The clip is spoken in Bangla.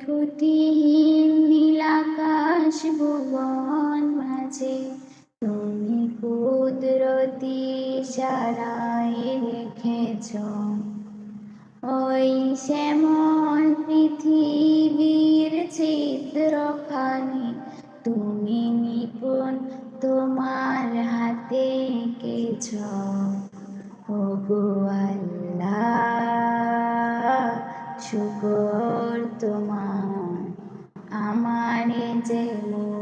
ক্ষতিহীন নীলাকাশ ভুবন মাঝে। তুমি কুদরতি সারায় রেখেছ। ওই শ্যামল পৃথিবীর চিত্রখানি তুমি নিপুণ তোমার হাতে এঁকেছ। ও গো আল্লাহ, শুকর তোমার আমারে যে